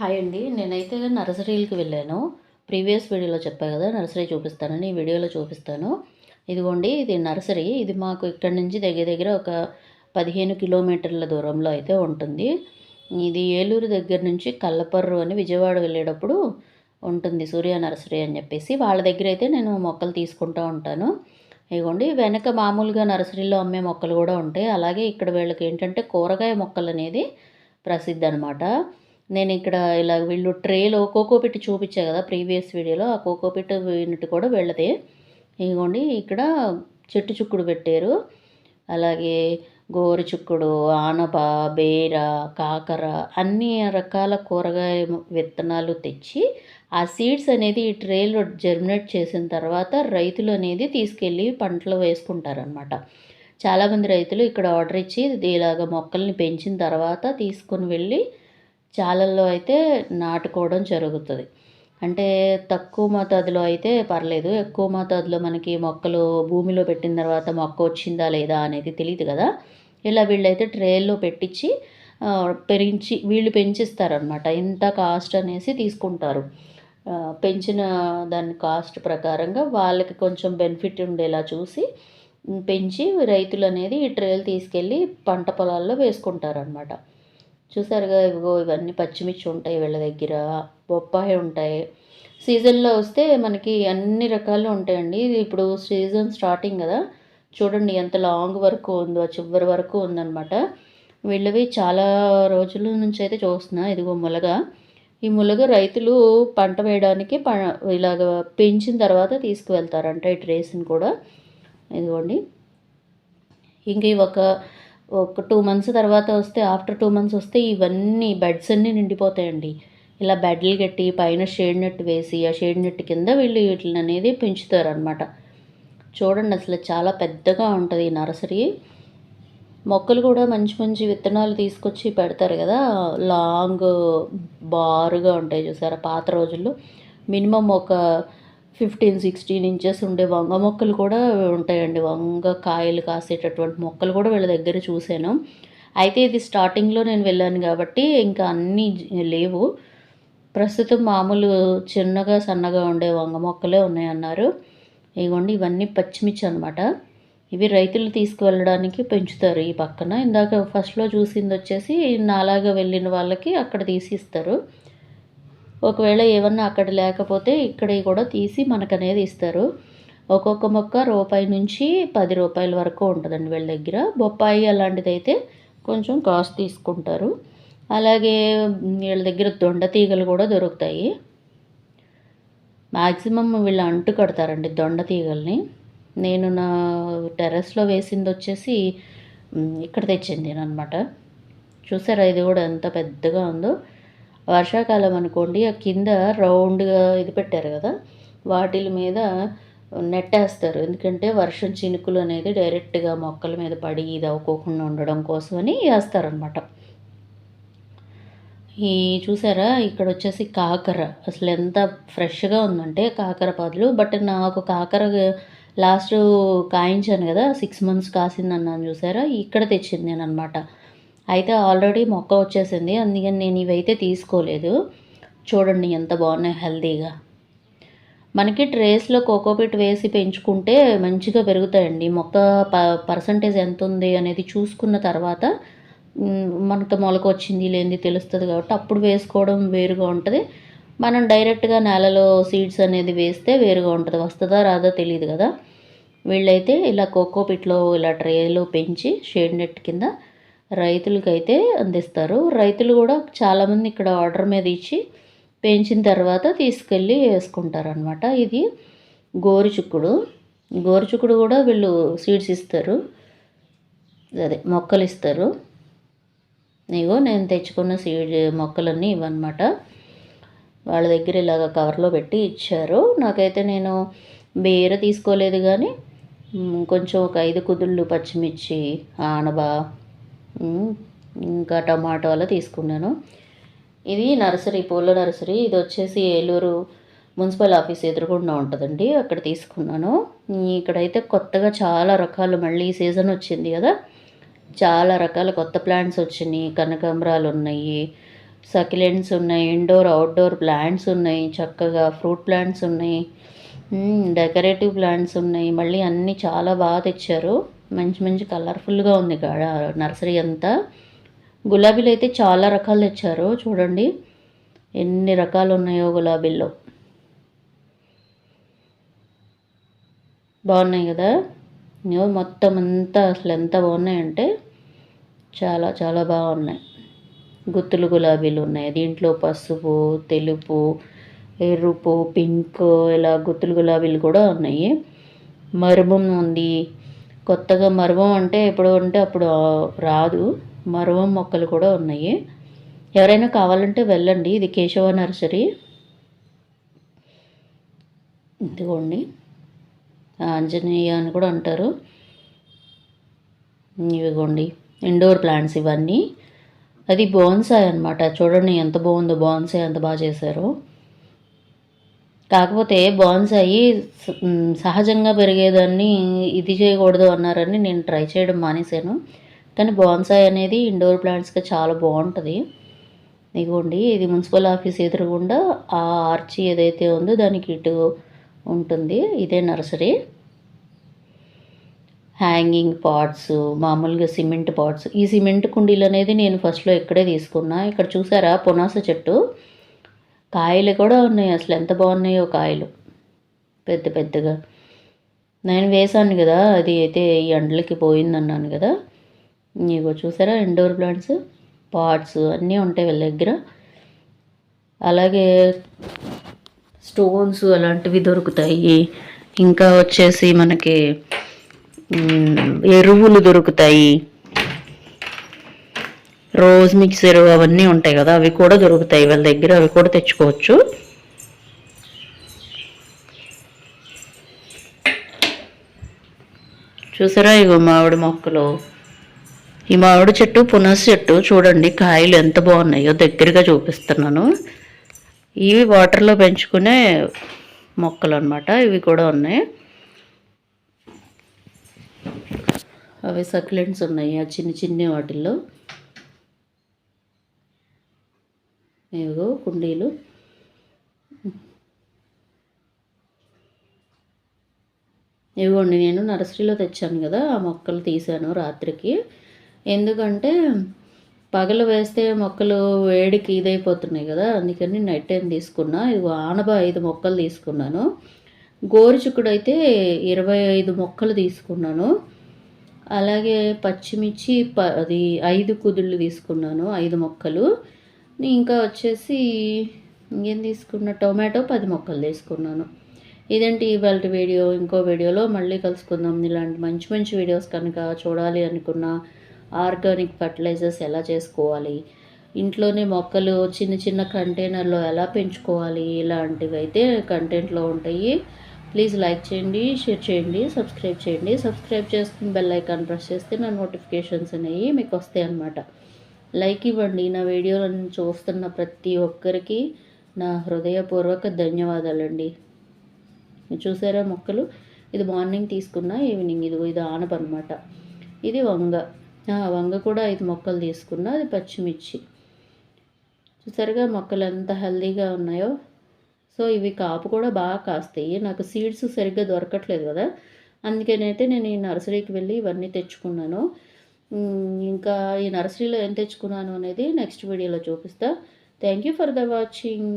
Hi అండి. నేనైతే నర్సరీలకు వెళ్ళాను. ప్రీవియస్ వీడియోలో చెప్పాను కదా నర్సరీ చూపిస్తానని ఈ వీడియోలో చూపిస్తాను. ఇదిగోండి ఇది నర్సరీ. ఇది మాకు ఇక్కడ నుంచి దగ్గర దగ్గర ఒక పదిహేను కిలోమీటర్ల దూరంలో అయితే ఉంటుంది. ఇది ఏలూరు దగ్గర నుంచి కల్లపర్రు అని విజయవాడ వెళ్ళేటప్పుడు ఉంటుంది సూర్య నర్సరీ అని చెప్పేసి. వాళ్ళ దగ్గర అయితే నేను మొక్కలు తీసుకుంటూ ఉంటాను. ఇదిగోండి వెనక మామూలుగా నర్సరీలో అమ్మే మొక్కలు కూడా ఉంటాయి. అలాగే ఇక్కడ వీళ్ళకి ఏంటంటే కూరగాయ మొక్కలు అనేది ప్రసిద్ధి అనమాట నేను ఇక్కడ ఇలా వీళ్ళు ట్రేలో కోకో పెట్టి చూపించా కదా ప్రీవియస్ వీడియోలో ఆ కోకో పెట్టి యూనిట్ కూడా వెళ్ళదే. ఇదిగోండి ఇక్కడ చెట్టు చుక్కుడు పెట్టారు. అలాగే గోరు చుక్కుడు ఆనప బేర కాకర అన్ని రకాల కూరగాయ విత్తనాలు తెచ్చి ఆ సీడ్స్ అనేది ఈ ట్రేలో జర్మినేట్ చేసిన తర్వాత రైతులు అనేది తీసుకెళ్ళి పంటలు వేసుకుంటారనమాట చాలామంది రైతులు ఇక్కడ ఆర్డర్ ఇచ్చి ఇలాగ మొక్కల్ని పెంచిన తర్వాత తీసుకొని వెళ్ళి చాలల్లో అయితే నాటుకోవడం జరుగుతుంది. అంటే తక్కువ మోతాదులో అయితే పర్లేదు. ఎక్కువ మోతాదులో మనకి మొక్కలు భూమిలో పెట్టిన తర్వాత మొక్క వచ్చిందా లేదా అనేది తెలియదు కదా. ఇలా వీళ్ళైతే ట్రేల్లో పెట్టించి ఆ, పెరించి వీళ్ళు పెంచిస్తారనమాట ఇంత కాస్ట్ అనేసి తీసుకుంటారు. పెంచిన దాని కాస్ట్ ప్రకారంగా వాళ్ళకి కొంచెం బెనిఫిట్ ఉండేలా చూసి పెంచి రైతులు అనేది ఈ ట్రేలు తీసుకెళ్ళి పంట పొలాల్లో వేసుకుంటారనమాట చూసారుగా ఇవిగో ఇవన్నీ పచ్చిమిర్చి ఉంటాయి వీళ్ళ దగ్గర బొప్పాయి ఉంటాయి. సీజన్లో వస్తే మనకి అన్ని రకాలు ఉంటాయండి. ఇది ఇప్పుడు సీజన్ స్టార్టింగ్ కదా. చూడండి ఎంత లాంగ్ వరకు ఉందో చివరి వరకు ఉందన్నమాట. వీళ్ళవి చాలా రోజుల నుంచి అయితే చూస్తున్నా. ఇదిగో ములగ. ఈ ములగ రైతులు పంట వేయడానికి ప ఇలాగ పెంచిన తర్వాత తీసుకువెళ్తారంట ఈ ట్రేస్ని కూడా. ఇదిగోండి. ఇంక ఒక ఒక టూ మంత్స్ తర్వాత వస్తే ఆఫ్టర్ టూ మంత్స్ వస్తే ఇవన్నీ బెడ్స్ అన్నీ నిండిపోతాయండి. ఇలా బెడ్లు కట్టి పైన షేడ్ నెట్ వేసి ఆ షేడ్ నెట్ కింద వీళ్ళు వీటిని అనేది పెంచుతారు అనమాట చూడండి అసలు చాలా పెద్దగా ఉంటుంది ఈ నర్సరీ. మొక్కలు కూడా మంచి మంచి విత్తనాలు తీసుకొచ్చి పెడతారు కదా. లాంగ్ బారుగా ఉంటాయి చూసారా పాత రోజుల్లో. మినిమం ఒక ఫిఫ్టీన్ సిక్స్టీన్ ఇంచెస్ ఉండే వంగ మొక్కలు కూడా ఉంటాయండి. వంగ కాయలు కాసేటటువంటి మొక్కలు కూడా వీళ్ళ దగ్గర చూశాను. అయితే ఇది స్టార్టింగ్లో నేను వెళ్ళాను కాబట్టి ఇంకా అన్నీ లేవు. ప్రస్తుతం మామూలు చిన్నగా సన్నగా ఉండే వంగ మొక్కలే ఉన్నాయన్నారు. ఇగోండి ఇవన్నీ పచ్చిమిర్చి అనమాట ఇవి రైతులు తీసుకువెళ్ళడానికి పెంచుతారు ఈ పక్కన. ఇందాక ఫస్ట్లో చూసింది వచ్చేసి నాలాగా వెళ్ళిన వాళ్ళకి అక్కడ తీసి ఇస్తారు. ఒకవేళ ఏమన్నా అక్కడ లేకపోతే ఇక్కడ కూడా తీసి మనకు అనేది ఇస్తారు. ఒక్కొక్క మొక్క రూపాయి నుంచి పది రూపాయల వరకు ఉంటుందండి వీళ్ళ దగ్గర. బొప్పాయి అలాంటిది అయితే కొంచెం కాస్ట్ తీసుకుంటారు. అలాగే వీళ్ళ దగ్గర దొండ తీగలు కూడా దొరుకుతాయి. మ్యాక్సిమం వీళ్ళు అంటు కడతారండి దొండ తీగల్ని. నేను నా టెర్రస్లో వేసింది వచ్చేసి ఇక్కడ తెచ్చింది అనమాట చూసారా ఇది కూడా ఎంత పెద్దగా ఉందో? వర్షాకాలం అనుకోండి ఆ కింద రౌండ్గా ఇది పెట్టారు కదా వాటిల మీద నెట్టేస్తారు. ఎందుకంటే వర్షం చినుకులు అనేది డైరెక్ట్గా మొక్కల మీద పడి ఇది అవ్వకోకుండా ఉండడం కోసమని వేస్తారనమాట. ఈ చూసారా ఇక్కడ వచ్చేసి కాకర. అసలు ఎంత ఫ్రెష్గా ఉందంటే కాకర పాదులు. బట్ నాకు కాకర లాస్ట్ కాయించాను కదా సిక్స్ మంత్స్ కాసింది అన్నాను చూసారా ఇక్కడ తెచ్చింది నేను అనమాట అయితే ఆల్రెడీ మొక్క వచ్చేసింది. అందుకని నేను ఇవైతే తీసుకోలేదు. చూడండి ఎంత బాగున్నాయి హెల్తీగా. మనకి ట్రేస్లో కోకోపీట్ వేసి పెంచుకుంటే మంచిగా పెరుగుతాయండి. మొక్క ప పర్సంటేజ్ ఎంత ఉంది అనేది చూసుకున్న తర్వాత మనకు మొలక వచ్చింది లేనిది తెలుస్తుంది కాబట్టి అప్పుడు వేసుకోవడం వేరుగా ఉంటుంది. మనం డైరెక్ట్గా నేలలో సీడ్స్ అనేది వేస్తే వేరుగా ఉంటుంది. వస్తుందా రాదా తెలియదు కదా. వీళ్ళైతే ఇలా కోకోపిట్లో ఇలా ట్రేలో పెంచి షేడ్ నెట్ కింద రైతులకైతే అందిస్తారు. రైతులు కూడా చాలామంది ఇక్కడ ఆర్డర్ మీద ఇచ్చి పెంచిన తర్వాత తీసుకెళ్ళి వేసుకుంటారనమాట ఇది గోరుచుక్కుడు గోరుచుక్కుడు కూడా వీళ్ళు సీడ్స్ ఇస్తారు. అదే మొక్కలు ఇస్తారు. ఇగో నేను తెచ్చుకున్న సీడ్ మొక్కలన్నీ ఇవన్నమాట వాళ్ళ దగ్గర ఇలాగ కవర్లో పెట్టి ఇచ్చారు. నాకైతే నేను బీర తీసుకోలేదు కానీ కొంచెం ఒక ఐదు కుదుళ్ళు పచ్చిమిర్చి ఆనబ ఇంకా టమాటోలు తీసుకున్నాను. ఇది నర్సరీ పూల నర్సరీ. ఇది వచ్చేసి ఏలూరు మున్సిపల్ ఆఫీస్ ఎదురుగుండా ఉంటుందండి. అక్కడ తీసుకున్నాను. ఇక్కడైతే కొత్తగా చాలా రకాలు మళ్ళీ సీజన్ వచ్చింది కదా. చాలా రకాల కొత్త ప్లాంట్స్ వచ్చినాయి. కనకాంబరాలు ఉన్నాయి సకిలెంట్స్ ఉన్నాయి ఇండోర్ అవుట్డోర్ ప్లాంట్స్ ఉన్నాయి చక్కగా ఫ్రూట్ ప్లాంట్స్ ఉన్నాయి డెకరేటివ్ ప్లాంట్స్ ఉన్నాయి. మళ్ళీ అన్నీ చాలా బాగా తెచ్చారు. మంచి మంచి కలర్ఫుల్గా ఉంది గాడ నర్సరీ అంతా. గులాబీలు అయితే చాలా రకాలు తెచ్చారు చూడండి. ఎన్ని రకాలు ఉన్నాయో గులాబీల్లో. బాగున్నాయి కదా? మొత్తం అంతా అసలు ఎంత బాగున్నాయంటే చాలా చాలా బాగున్నాయి. గుత్తులు గులాబీలు ఉన్నాయి. దీంట్లో పసుపు తెలుపు ఎరుపు పింక్ ఇలా గుత్తులు గులాబీలు కూడా ఉన్నాయి. మరుమం ఉంది. కొత్తగా మరువం అంటే ఎప్పుడు అంటే అప్పుడు రాదు. మరువం మొక్కలు కూడా ఉన్నాయి. ఎవరైనా కావాలంటే వెళ్ళండి. ఇది కేశవ నర్సరీ. ఇదిగోండి. ఆంజనేయ అని కూడా అంటారు. ఇవిగోండి. ఇండోర్ ప్లాంట్స్ ఇవన్నీ. అది బోన్సాయ్ అనమాట చూడండి ఎంత బాగుందో. బోన్సాయ్ ఎంత బాగా చేశారు. కాకపోతే బాన్సాయి సహజంగా పెరిగేదాన్ని ఇది చేయకూడదు అన్నారని నేను ట్రై చేయడం మానేశాను. కానీ బాన్సాయి అనేది ఇండోర్ ప్లాంట్స్కి చాలా బాగుంటుంది. ఇదిగోండి ఇది మున్సిపల్ ఆఫీస్ ఎదురుగుండా ఆ ఆర్చి ఏదైతే ఉందో దానికి ఇటు ఉంటుంది. ఇదే నర్సరీ. హ్యాంగింగ్ పాట్స్ మామూలుగా సిమెంట్ పాట్స్. ఈ సిమెంట్ కుండీలు అనేది నేను ఫస్ట్లో ఇక్కడే తీసుకున్నా. ఇక్కడ చూసారా పునాస చెట్టు? కాయలు కూడా ఉన్నాయి అసలు. ఎంత బాగున్నాయో కాయలు. పెద్ద పెద్దగా. నేను వేసాను కదా అది అయితే ఈ ఎండలకి పోయిందన్నాను కదా. ఇగో చూసారా ఇండోర్ ప్లాంట్స్ పాట్స్ అన్నీ ఉంటాయి వీళ్ళ దగ్గర. అలాగే స్టోన్స్ అలాంటివి దొరుకుతాయి. ఇంకా వచ్చేసి మనకి ఎరువులు దొరుకుతాయి. రోజ్ మిక్సర్ అవన్నీ ఉంటాయి కదా అవి కూడా దొరుకుతాయి వాళ్ళ దగ్గర అవి కూడా తెచ్చుకోవచ్చు. చూసారా ఇగో మామిడి మొక్కలు? ఈ మామిడి చెట్టు పునస్ చెట్టు చూడండి కాయలు ఎంత బాగున్నాయో దగ్గరగా చూపిస్తున్నాను. ఇవి వాటర్లో పెంచుకునే మొక్కలు అనమాట ఇవి కూడా ఉన్నాయి. అవి సక్లెంట్స్ ఉన్నాయి ఆ చిన్న చిన్న వాటిల్లో. ఇవిగో కుండీలు. ఇవ్వండి నేను నర్సరీలో తెచ్చాను కదా ఆ మొక్కలు తీసాను రాత్రికి. ఎందుకంటే పగలు వేస్తే మొక్కలు వేడికి ఇదైపోతున్నాయి కదా అందుకని నైట్ టైం తీసుకున్నా. ఇవి ఆనబ ఐదు మొక్కలు తీసుకున్నాను. గోరుచుక్కుడు అయితే ఇరవై ఐదు మొక్కలు తీసుకున్నాను. అలాగే పచ్చిమిర్చి ప అది ఐదు కుదుళ్ళు తీసుకున్నాను ఐదు మొక్కలు. ఇంకా వచ్చేసి ఇంకేం తీసుకున్న? టొమాటో పది మొక్కలు తీసుకున్నాను. ఇదేంటి ఇవాళ వీడియో? ఇంకో వీడియోలో మళ్ళీ కలుసుకుందాం. ఇలాంటి మంచి మంచి వీడియోస్ కనుక చూడాలి అనుకున్న ఆర్గానిక్ ఫర్టిలైజర్స్ ఎలా చేసుకోవాలి? ఇంట్లోనే మొక్కలు చిన్న చిన్న కంటైనర్లో ఎలా పెంచుకోవాలి? ఇలాంటివి అయితే కంటెంట్లో ఉంటాయి. ప్లీజ్ లైక్ చేయండి షేర్ చేయండి సబ్స్క్రైబ్ చేయండి. సబ్స్క్రైబ్ చేసుకుని బెల్ ఐకాన్ ప్రెస్ చేస్తే నా నోటిఫికేషన్స్ అనేవి మీకు వస్తాయి అన్నమాట. లైక్ ఇవ్వండి. నా వీడియోలను చూస్తున్న ప్రతి ఒక్కరికి నా హృదయపూర్వక ధన్యవాదాలండి. చూసారా మొక్కలు? ఇది మార్నింగ్ తీసుకున్న ఈవినింగ్. ఇది ఇది ఆనపనమాట ఇది వంగ. వంగ కూడా ఐదు మొక్కలు తీసుకున్న. అది పచ్చిమిర్చి. చూసారుగా మొక్కలు ఎంత హెల్దీగా ఉన్నాయో. సో ఇవి కాపు కూడా బాగా కాస్తాయి. నాకు సీడ్స్ సరిగ్గా దొరకట్లేదు కదా. అందుకనైతే నేను ఈ నర్సరీకి వెళ్ళి ఇవన్నీ తెచ్చుకున్నాను. ఇంకా ఈ నర్సరీలో ఏం తెచ్చుకున్నాను అనేది నెక్స్ట్ వీడియోలో చూపిస్తా. Thank you for the watching